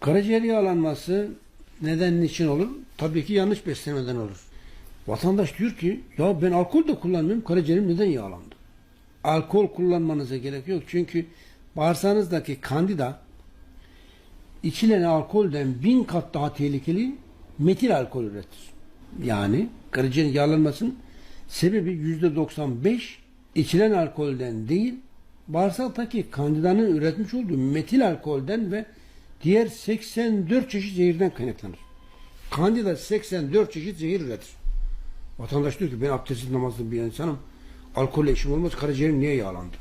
Karaciğer yağlanması neden niçin olur? Tabii ki yanlış beslemeden olur. Vatandaş diyor ki ya ben alkol de kullanmıyorum karaciğerim neden yağlandı? Alkol kullanmanıza gerek yok. Çünkü bağırsağınızdaki kandida içilen alkolden bin kat daha tehlikeli metil alkol üretir. Yani karaciğerin yağlanmasının sebebi yüzde 95 içilen alkolden değil bağırsaktaki kandidanın üretmiş olduğu metil alkolden ve diğer 84 çeşit zehirden kaynaklanır. Kandida 84 çeşit zehir üretir. Vatandaş diyor ki ben abdestsiz namazlı bir insanım. Alkolle işim olmaz. Karaciğerim niye yağlandı?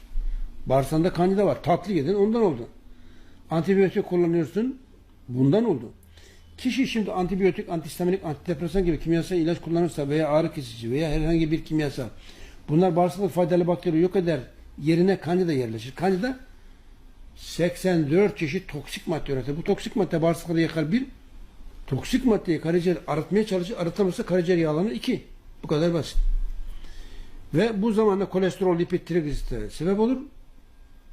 Bağırsağında kandida var. Tatlı yedin ondan oldu. Antibiyotik kullanıyorsun. Bundan oldu. Kişi şimdi antibiyotik, antihistaminik, antidepresan gibi kimyasal ilaç kullanırsa veya ağrı kesici veya herhangi bir kimyasal bunlar bağırsakta faydalı bakteri yok eder. Yerine kandida yerleşir. Kandida 84 çeşit toksik madde üretir. Bu toksik madde bağırsakları yakar bir. Toksik maddeyi karaciğer arıtmaya çalışır. Arıtamazsa karaciğer yağlanır. iki. Bu kadar basit. Ve bu zamanla kolesterol, lipid, trigliserit sebep olur.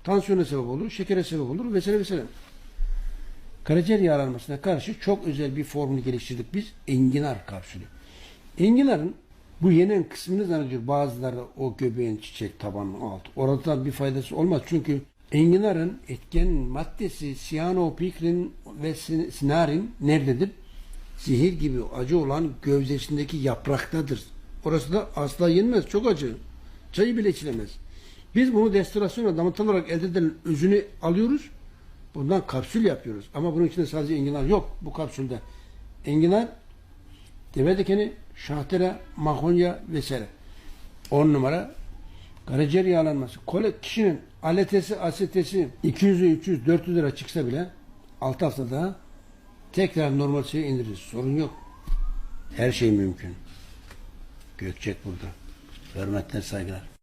Tansiyona sebep olur. Şekere sebep olur. Vesaire vesaire. Karaciğer yağlanmasına karşı çok özel bir formunu geliştirdik biz. Enginar kapsülü. Enginarın bu yenen kısmını zannediyor bazıları o göbeğin çiçek tabanının altı. Orada bir faydası olmaz. Çünkü enginarın etken maddesi siyanopikrin ve sin- sinarin nerededir? Zehir gibi acı olan gövdesindeki yapraktadır. Orası da asla yenmez. Çok acı. Çayı bile içilemez. Biz bunu destilasyonla damıtılarak elde edilen özünü alıyoruz. Bundan kapsül yapıyoruz. Ama bunun içinde sadece enginar yok bu kapsülde. Enginar, deve dikeni, şahtera, mahonya vesaire. 10 numara karaciğer yağlanması. Kole, kişinin aletesi, asetesi 200'ü 300, 400 lira çıksa bile 6 haftada tekrar normal şeye indiririz. Sorun yok. Her şey mümkün. Gökçek burada. Hürmetler, saygılar.